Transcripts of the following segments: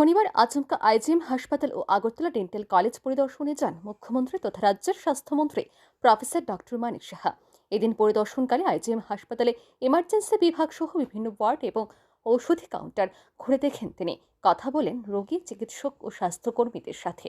শনিবার আচমকা আইজিএম হাসপাতাল ও আগরতলা ডেন্টাল কলেজ পরিদর্শনে যান মুখ্যমন্ত্রী তথা রাজ্যের স্বাস্থ্যমন্ত্রী প্রফেসর ডক্টর মানিক সাহা। এদিন পরিদর্শনকালে আইজিএম হাসপাতালে ইমার্জেন্সি বিভাগ সহ বিভিন্ন ওয়ার্ড এবং ঔষধি কাউন্টার ঘুরে দেখেন তিনি। কথা বলেন রোগী, চিকিৎসক ও স্বাস্থ্যকর্মীদের সাথে।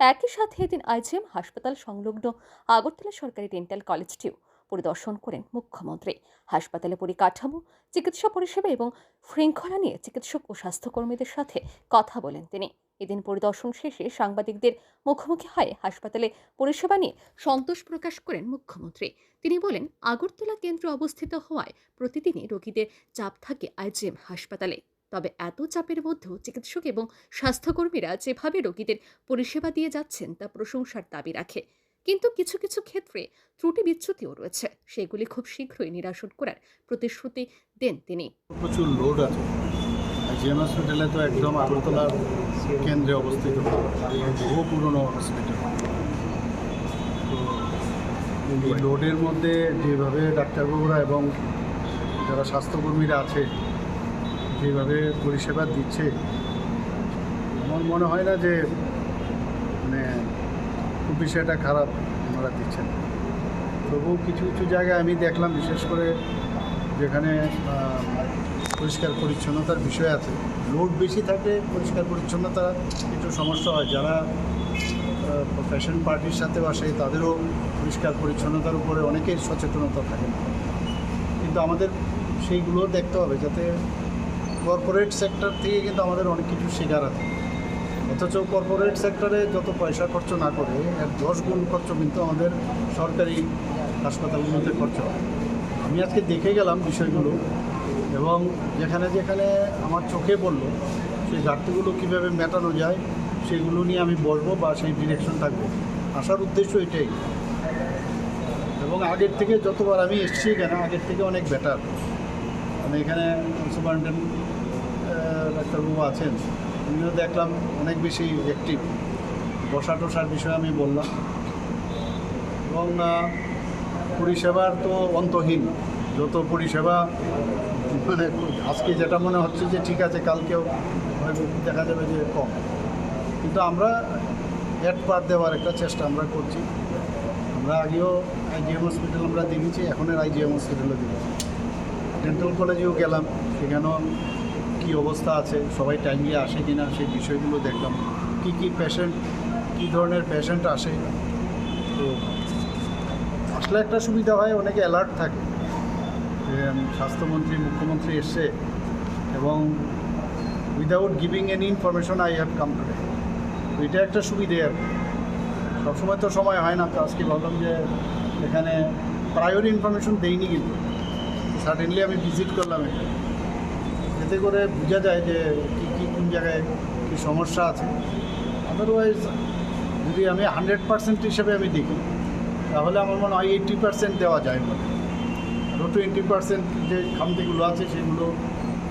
একই সাথে এদিন আইজিএম হাসপাতাল সংলগ্ন আগরতলা সরকারি ডেন্টাল কলেজটিও পরিদর্শন করেন মুখ্যমন্ত্রী। হাসপাতালে পরিকাঠামো, চিকিৎসা পরিষেবা এবং শৃঙ্খলা নিয়ে চিকিৎসক ও স্বাস্থ্যকর্মীদের সাথে কথা বলেন তিনি। এদিন পরিদর্শন শেষে সাংবাদিকদের মুখোমুখি হয়ে হাসপাতালে পরিষেবা নিয়ে সন্তোষ প্রকাশ করেন মুখ্যমন্ত্রী। তিনি বলেন, আগরতলা কেন্দ্র অবস্থিত হওয়ায় প্রতিদিনই রোগীদের চাপ থাকে আইজিএম হাসপাতালে। তবে এত চাপের মধ্যেও চিকিৎসক এবং স্বাস্থ্যকর্মীরা যেভাবে রোগীদের পরিষেবা দিয়ে যাচ্ছেন তা প্রশংসার দাবি রাখে। কিন্তু কিছু কিছু ক্ষেত্রে ত্রুটি বিচ্যুতিও রয়েছে। সেগুলি খুব শীঘ্রই নিরাসন করার প্রতিশ্রুতি দেন তিনি। প্রচুর লোড আছে। জিএম হসপিটালে তো একদম আগরতলার কেন্দ্রে অবস্থিত। বহু পুরনো হসপিটাল লোডের মধ্যে যেভাবে ডাক্তারবাবুরা এবং যারা স্বাস্থ্যকর্মীরা আছে, যেভাবে পরিষেবা দিচ্ছে, আমার মনে হয় না যে মানে বিষয়টা খারাপ ওনারা দিচ্ছেন। তবুও কিছু কিছু জায়গায় আমি দেখলাম, বিশেষ করে যেখানে পরিষ্কার পরিচ্ছন্নতার বিষয় আছে। লোড বেশি থাকলে পরিষ্কার পরিচ্ছন্নতা একটু সমস্যা হয়। যারা ফ্যাশন পার্টির সাথে আসে তাদেরও পরিষ্কার পরিচ্ছন্নতার উপরে অনেকের সচেতনতা থাকে। কিন্তু আমাদের সেইগুলো দেখতে হবে, যাতে কর্পোরেট সেক্টর থেকে কিন্তু আমাদের অনেক কিছু শেখার আছে। অথচ কর্পোরেট সেক্টরে যত পয়সা খরচ না করে, এক দশ গুণ খরচ কিন্তু আমাদের সরকারি হাসপাতালগুলোতে খরচ হয়। আমি আজকে দেখে গেলাম বিষয়গুলো এবং যেখানে যেখানে আমার চোখে পড়ল, সেই ঘাটতিগুলো কীভাবে মেটানো যায়, সেগুলো নিয়ে আমি বলব বা সেই ডিরেকশন থাকবে। আসার উদ্দেশ্য এটাই। এবং আগের থেকে যতবার আমি এসেছি এখানে, আগের থেকে অনেক বেটার মানে এখানে সুপারিনটেন্ডেন্ট ডাক্তারবাবু আছেন। উনিও দেখলাম অনেক বেশি অ্যাক্টিভ বসা টসার বিষয়ে আমি বললাম। এবং পরিষেবার তো অন্তহীন। যত পরিষেবা মানে আজকে যেটা মনে হচ্ছে যে ঠিক আছে, কালকেও হয়তো দেখা যাবে যে কম। কিন্তু আমরা অ্যাড পার দেওয়ার একটা চেষ্টা আমরা করছি। আমরা আগেও আইজিএম হসপিটাল আমরা দেখেছি এখনের আইজিএম হসপিটালও দেখেছি। ডেন্টাল কলেজেও গেলাম, সেখানেও কী অবস্থা আছে, সবাই টাইমলি আসে কি না সেই বিষয়গুলো দেখলাম। কী কী পেশেন্ট কী ধরনের পেশেন্ট আসে? তো আসলে একটা সুবিধা হয়, অনেকে অ্যালার্ট থাকে। যে স্বাস্থ্যমন্ত্রী, মুখ্যমন্ত্রী এসছে এবং without giving any information I have come তো এটা একটা সুবিধে আর। সবসময় তো সময় হয় না, তো আজকে ভাবলাম যে এখানে প্রায়োরি ইনফরমেশন দেইনি কিন্তু। সাডেনলি আমি ভিজিট করলাম এটা এতে করে বোঝা যায় যে কী কী, কোন জায়গায় কী সমস্যা আছে। আদারওয়াইজ যদি আমি হান্ড্রেড পার্সেন্ট হিসেবে আমি দেখি, তাহলে আমার মনে হয় এইট্টি পার্সেন্ট দেওয়া যায় মনে আরও টোয়েন্টি পার্সেন্ট যে খামতিগুলো আছে, সেগুলো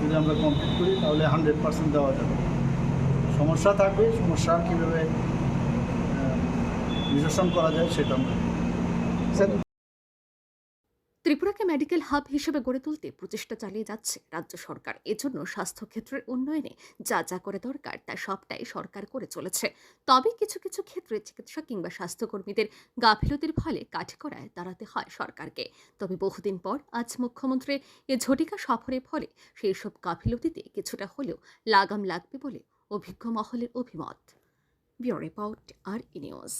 যদি আমরা কমপ্লিট করি, তাহলে হান্ড্রেড পার্সেন্ট দেওয়া যাবে। সমস্যা থাকবে, সমস্যা কীভাবে নিরসন করা যায়, সেটা আমরা ত্রিপুরাকে মেডিকেল হাব হিসেবে গড়ে তুলতে প্রচেষ্টা চালিয়ে যাচ্ছে রাজ্য সরকার। এজন্য স্বাস্থ্যক্ষেত্রের উন্নয়নে যা যা করে দরকার তা সবটাই সরকার করে চলেছে। তবে কিছু কিছু ক্ষেত্রে চিকিৎসা কিংবা স্বাস্থ্যকর্মীদের গাফিলতির ফলে কাঠকড়ায় দাঁড়াতে হয় সরকারকে। তবে বহুদিন পর আজ মুখ্যমন্ত্রীর এ ঝটিকা সফরের ফলে সেই সব গাফিলতিতে কিছুটা হলেও লাগাম লাগবে বলে অভিজ্ঞ মহলের অভিমত। বিও রিপোর্ট আর ই নিউজ।